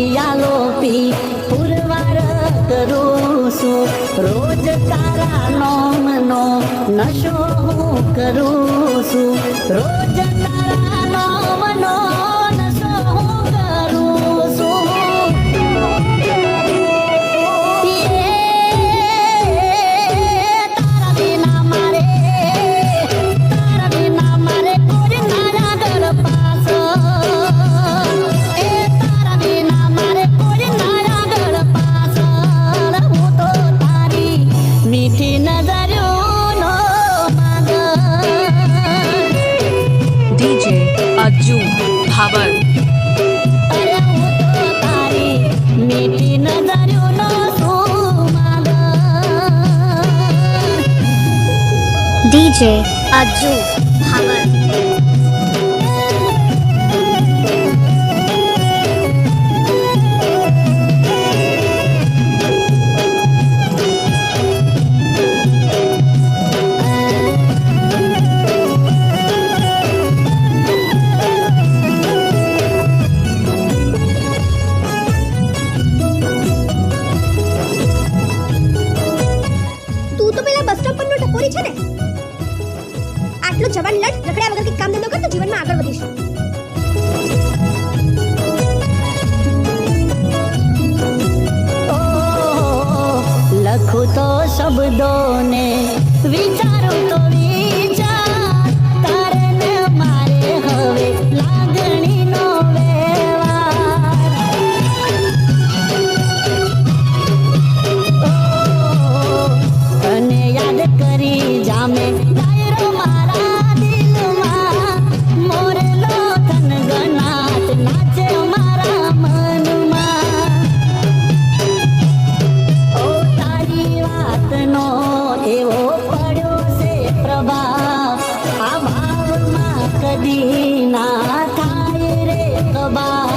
પિયાલો પી પુરવાર કરું છું. રોજ તારા નોમનો નશો હું કરું છું. રોજ તારા નોમનો રાજુ ભાબર મેલી નજર્યો DJ Aju. શબ્દોને કદી ના થાય રે કબા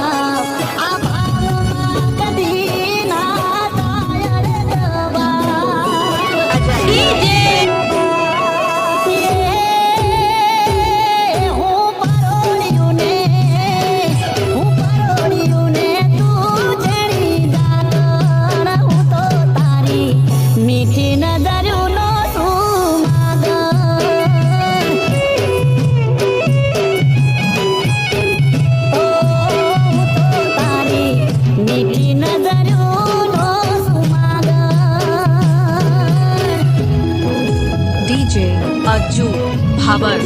যুগ ভাবার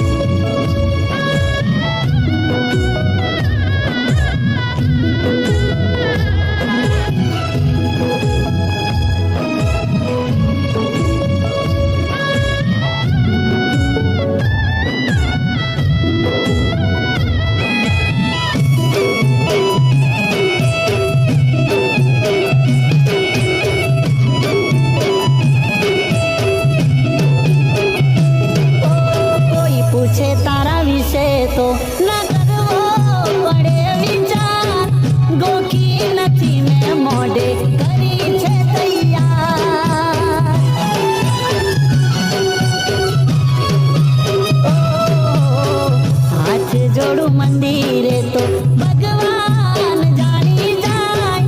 મંદિરે તો ભગવાન જાણી જાય.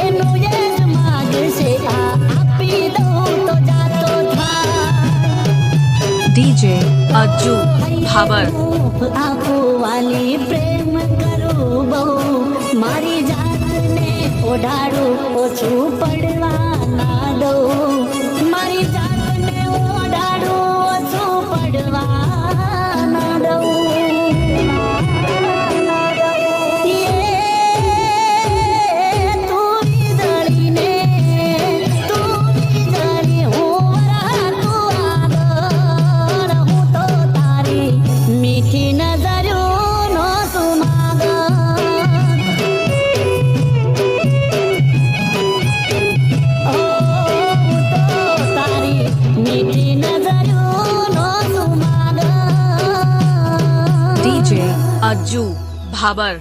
એનું એ માગ છે આપી દઉં તો જાતો થાય. ડીજે અજુ ભાબર આપવાની પ્રેમ કરું બહુ. મારી જાતને ઓઢાડું ઓછું પડવા ના દઉં. મારી જાતને ઓઢાડું ઓછું પડવા રાજુ ભાબર.